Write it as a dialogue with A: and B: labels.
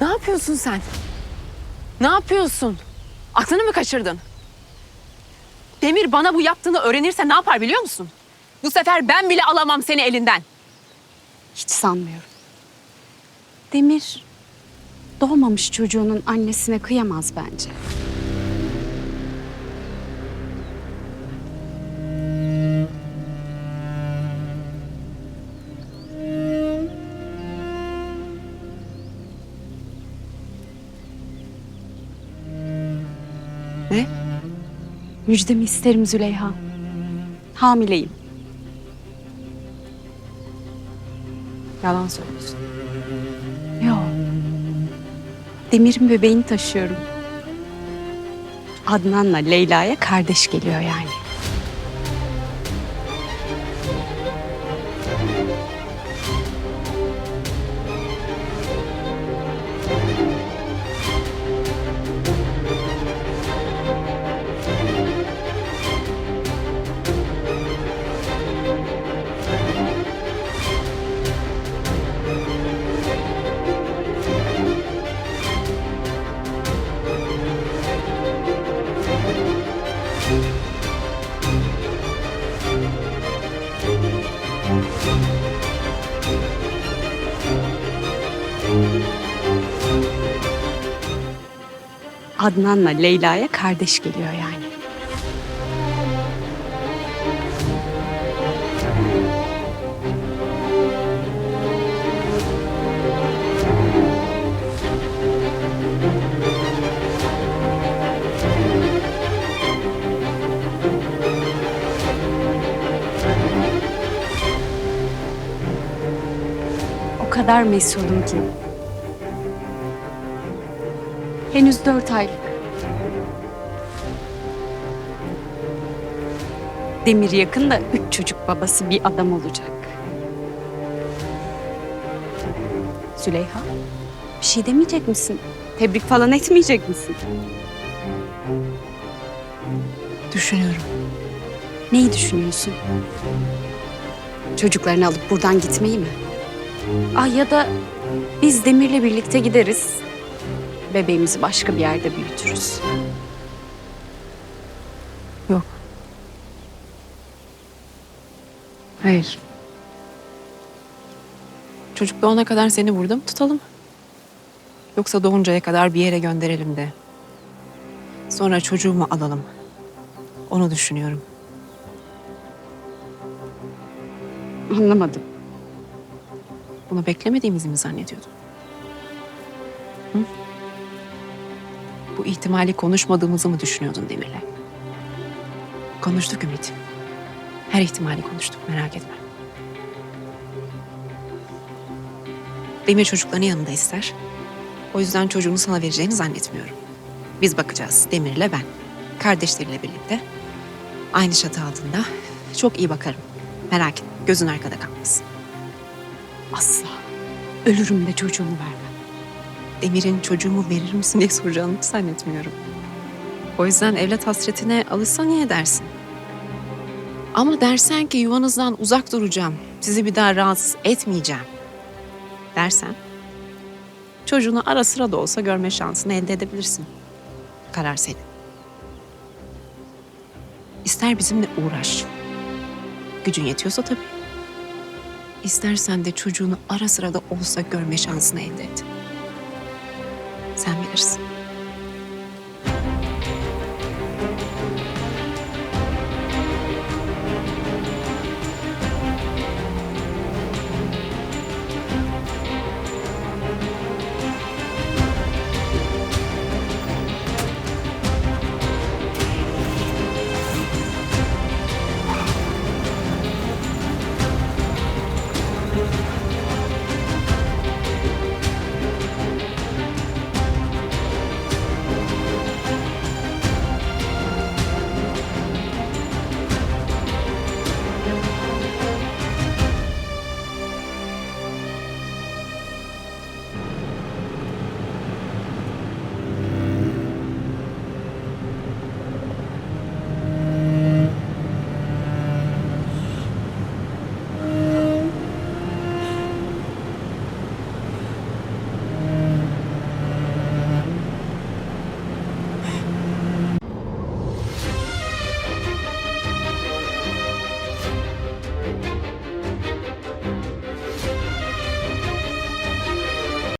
A: Ne yapıyorsun sen? Ne yapıyorsun? Aklını mı kaçırdın? Demir bana bu yaptığını öğrenirse ne yapar biliyor musun? Bu sefer ben bile alamam seni elinden.
B: Hiç sanmıyorum. Demir doğmamış çocuğunun annesine kıyamaz bence.
A: Ne?
B: Müjdemi isterim Züleyha. Hamileyim.
A: Yalan söylüyorsun.
B: Demir'in bebeğini taşıyorum. Adnan'la Leyla'ya kardeş geliyor yani. Adnan'la Leyla'ya kardeş geliyor yani. O kadar mesulum ki. Henüz dört aylık. Demir yakında üç çocuk babası bir adam olacak. Züleyha, bir şey demeyecek misin? Tebrik falan etmeyecek misin?
A: Düşünüyorum.
B: Neyi düşünüyorsun? Çocuklarını alıp buradan gitmeyi mi? Ah ya da biz Demir'le birlikte gideriz. Bebeğimizi başka bir yerde büyütürüz.
A: Yok. Hayır. Çocuk doğana kadar seni burada mı tutalım? Yoksa doğuncaya kadar bir yere gönderelim de. Sonra çocuğumu alalım. Onu düşünüyorum.
B: Anlamadım.
A: Bunu beklemediğimizi mi zannediyordun? Hı? Bu ihtimali konuşmadığımızı mı düşünüyordun Demir'le? Konuştuk Ümit. Her ihtimali konuştuk merak etme. Demir çocuklarını yanında ister. O yüzden çocuğunu sana vereceğini zannetmiyorum. Biz bakacağız Demir'le ben. Kardeşleriyle birlikte. Aynı çatı altında. Çok iyi bakarım. Merak etme gözün arkada kalmasın.
B: Asla. Ölürüm de çocuğumu vermem.
A: Demir'in çocuğumu verir misin diye soracağını hiç zannetmiyorum. O yüzden evlat hasretine alışsan iyi edersin. Ama dersen ki yuvanızdan uzak duracağım, sizi bir daha rahatsız etmeyeceğim dersen çocuğunu ara sıra da olsa görme şansını elde edebilirsin. Karar senin. İster bizimle uğraş. Gücün yetiyorsa tabii. İstersen de çocuğunu ara sıra da olsa görme şansını elde et. Sen bilirsin.